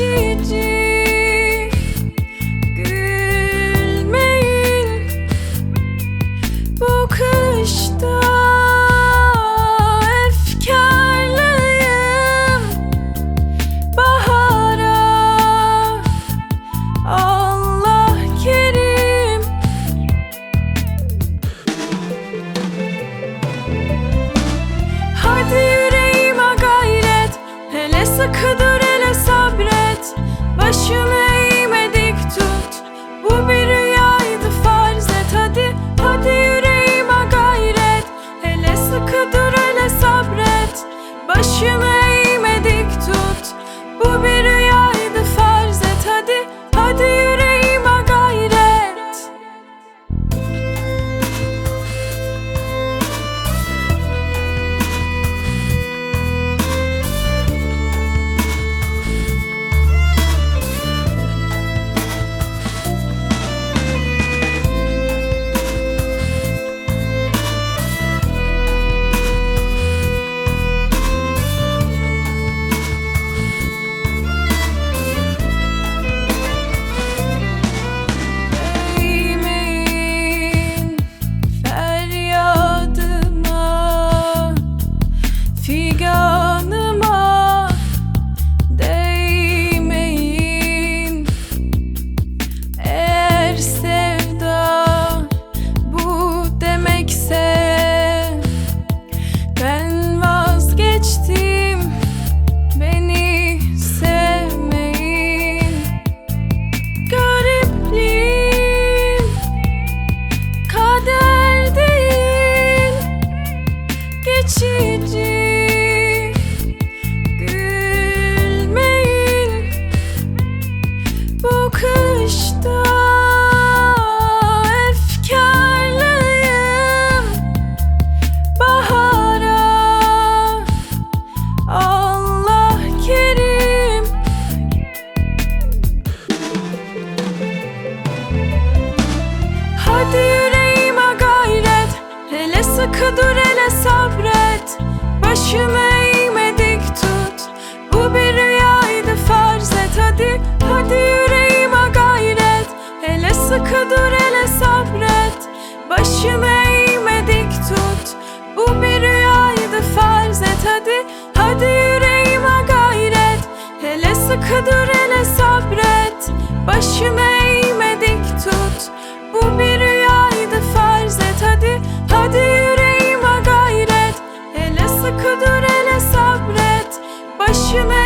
teaching dur hele sabret. Başımı eğme dik tut. Bu bir rüyaydı farz et. Hadi Hadi yüreğime gayret. Hele sıkı dur hele sabret. Başımı eğme dik tut. Bu bir rüyaydı farz et. Hadi Hadi yüreğime gayret. Hele sıkı dur hele sabret. Başımı eğme dik tut. Bu bir rüyaydı farz et. Hadi Hadi Краще